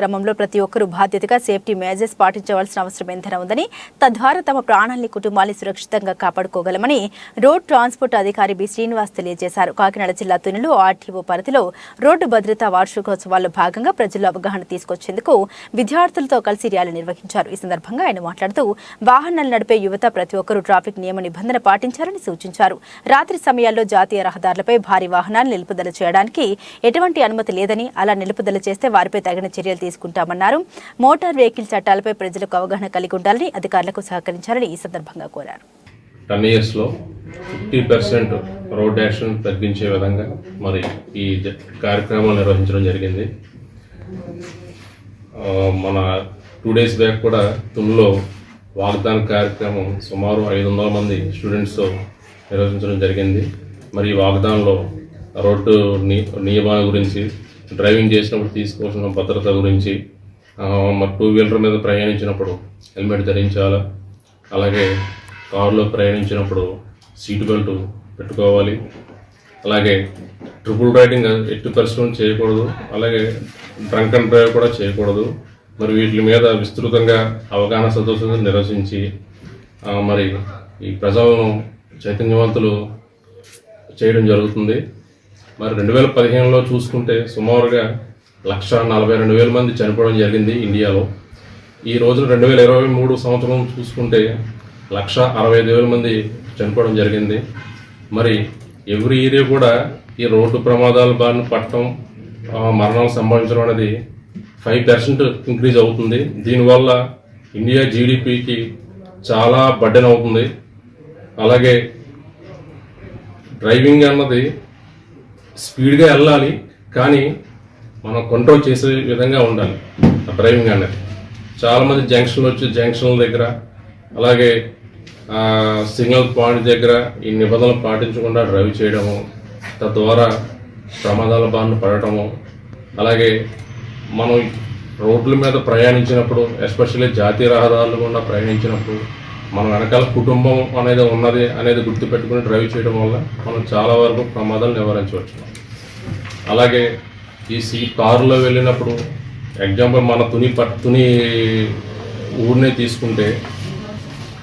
క్రమంలో ప్రతి ఒక్కరూ బాధ్యతగా సేఫ్టీ మేజర్స్ పాటించవలసిన అవసరం ఎంతైనా ఉందని తద్వారా తమ ప్రాణాల్ని కుటుంబాన్ని సురక్షితంగా కాపాడుకోగలమని రోడ్ ట్రాన్స్పోర్ట్ అధికారి బి శ్రీనివాస్ తెలియజేశారు. కాకినాడ జిల్లా తునిలో ఆర్టీఓ పరిధిలో రోడ్డు భద్రతా వార్షికోత్సవాల్లో భాగంగా ప్రజల్లో అవగాహన తీసుకొచ్చేందుకు విద్యార్థులతో కలిసి ర్యాలీ నిర్వహించారు. ఈ సందర్భంగా ఆయన మాట్లాడుతూ వాహనాలు నడిపే యువత ప్రతి ఒక్కరూ ట్రాఫిక్ నియమ నిబంధన పాటించాలని సూచించారు. రాత్రి సమయాల్లో జాతీయ రహదారులపై భారీ వాహనాలు నిలుపుదల చేయడానికి ఎటువంటి అనుమతి లేదని అలా నిలుపుదల చేస్తే వారిపై తగిన చర్యలు తీసుకుంటామన్నారు. మోటార్ వెహికల్ చట్టాలపై ప్రజలకు అవగాహన కలిగి ఉండాలని అధికారులకు సహకరించాలని ఈ సందర్భంగా కోరారు. టెన్ ఇయర్స్లో ఫిఫ్టీ పర్సెంట్ రోడ్ యాక్సిడెంట్ తగ్గించే విధంగా మరి ఈ కార్యక్రమం నిర్వహించడం జరిగింది. మన టూ డేస్ బ్యాక్ కూడా తుమ్లో వాగ్దాన కార్యక్రమం సుమారు ఐదు వందల మంది స్టూడెంట్స్తో నిర్వహించడం జరిగింది. మరి ఈ వాగ్దానంలో రోడ్డు ని నియమాల గురించి డ్రైవింగ్ చేసినప్పుడు తీసుకోవాల్సిన భద్రత గురించి మరి టూ వీలర్ మీద ప్రయాణించినప్పుడు హెల్మెట్ ధరించాలా? అలాగే కారులో ప్రయాణించినప్పుడు సీట్ బెల్ట్ పెట్టుకోవాలి. అలాగే ట్రిపుల్ రైడింగ్ ఎట్టి పరిశ్రమ చేయకూడదు. అలాగే డ్రంక్ అండ్ డ్రైవ్ కూడా చేయకూడదు. మరి వీటి మీద విస్తృతంగా అవగాహన సదస్సులను నిర్వహించి మరి ఈ ప్రజలను చైతన్యవంతులు చేయడం జరుగుతుంది. మరి రెండు వేల పదిహేనులో చూసుకుంటే సుమారుగా లక్ష నలభై రెండు వేల మంది చనిపోవడం జరిగింది ఇండియాలో. ఈ రోజు రెండు వేల ఇరవై మూడు సంవత్సరం చూసుకుంటే లక్ష అరవై ఐదు వేల మంది చనిపోవడం జరిగింది. మరి ఎవ్రీ ఇయర్ కూడా ఈ రోడ్డు ప్రమాదాల బారిన పట్టడం మరణాలు సంభవించడం అనేది ఫైవ్ పర్సెంట్ ఇంక్రీజ్ అవుతుంది. దీనివల్ల ఇండియా జీడిపికి చాలా బడ్డెన్ అవుతుంది. అలాగే డ్రైవింగ్ అన్నది స్పీడ్గా వెళ్ళాలి కానీ మనం కంట్రోల్ చేసే విధంగా ఉండాలి ఆ డ్రైవింగ్ అనేది. చాలామంది జంక్షన్లు వచ్చి జంక్షన్ల దగ్గర అలాగే సిగ్నల్ పాయింట్ దగ్గర ఈ నిబంధనలు పాటించకుండా డ్రైవ్ చేయడము తద్వారా ప్రమాదాల బారిన పడటము అలాగే మనం రోడ్ల మీద ప్రయాణించినప్పుడు ఎస్పెషల్లీ జాతీయ రహదారులు గుండా ప్రయాణించినప్పుడు మన వెనకాల కుటుంబం అనేది ఉన్నది అనేది గుర్తుపెట్టుకుని డ్రైవ్ చేయడం వల్ల మనం చాలా వరకు ప్రమాదాలు నివారించవచ్చు. అలాగే ఈ సీ కారులో వెళ్ళినప్పుడు ఎగ్జాంపుల్ మన తుని పట్ తుని ఊరినే తీసుకుంటే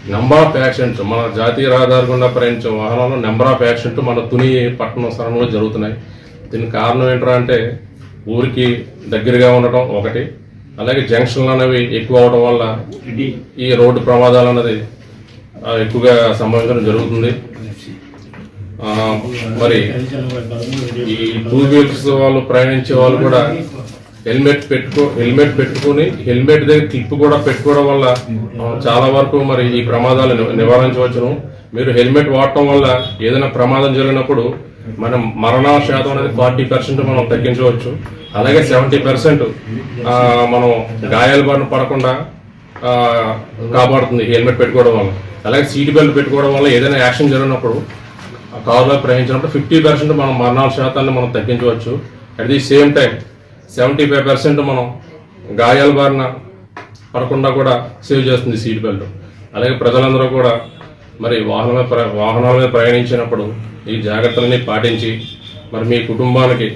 నెంబర్ ఆఫ్ యాక్సిడెంట్స్ మన జాతీయ రహదారి గుండా ప్రయాణించే వాహనాల్లో నెంబర్ ఆఫ్ యాక్సిడెంట్ మన తుని పట్టణ స్థలంలో జరుగుతున్నాయి. దీనికి కారణం ఏంట్రా అంటే ఊరికి దగ్గరగా ఉండటం ఒకటి. అలాగే జంక్షన్లు అనేవి ఎక్కువ అవడం వల్ల ఈ రోడ్డు ప్రమాదాలు అనేది ఆ, ఎక్కువగా సంభవించడం జరుగుతుంది. మరి ఈ టూ వీలర్స్ వాళ్ళు ప్రయాణించే వాళ్ళు కూడా హెల్మెట్ పెట్టుకో హెల్మెట్ పెట్టుకొని హెల్మెట్ దగ్గర క్లిప్ కూడా పెట్టుకోవడం వల్ల చాలా వరకు మరి ఈ ప్రమాదాలు నివారించవచ్చును. మీరు హెల్మెట్ వాడటం వల్ల ఏదైనా ప్రమాదం జరిగినప్పుడు మనం మరణ శాతం అనేది ఫార్టీ పర్సెంట్ మనం తగ్గించవచ్చు. అలాగే సెవెంటీ పర్సెంట్ మనం గాయాల బారిన పడకుండా కాపాడుతుంది. హెల్మెట్ పెట్టుకోవడం వల్ల. అలాగే సీట్ బెల్ట్ పెట్టుకోవడం వల్ల ఏదైనా యాక్షన్ జరిగినప్పుడు ఆ కారులో ప్రయాణించినప్పుడు ఫిఫ్టీ పర్సెంట్ మనం మరణాల శాతాన్ని మనం తగ్గించవచ్చు. At the same time seventy five percent మనం గాయాల బారిన పడకుండా కూడా సేవ్ చేస్తుంది సీట్ బెల్ట్. అలాగే ప్రజలందరూ కూడా మరి వాహనమే వాహనాల మీద ప్రయాణించినప్పుడు ఈ జాగ్రత్తలన్నీ పాటించి మరి మీ కుటుంబానికి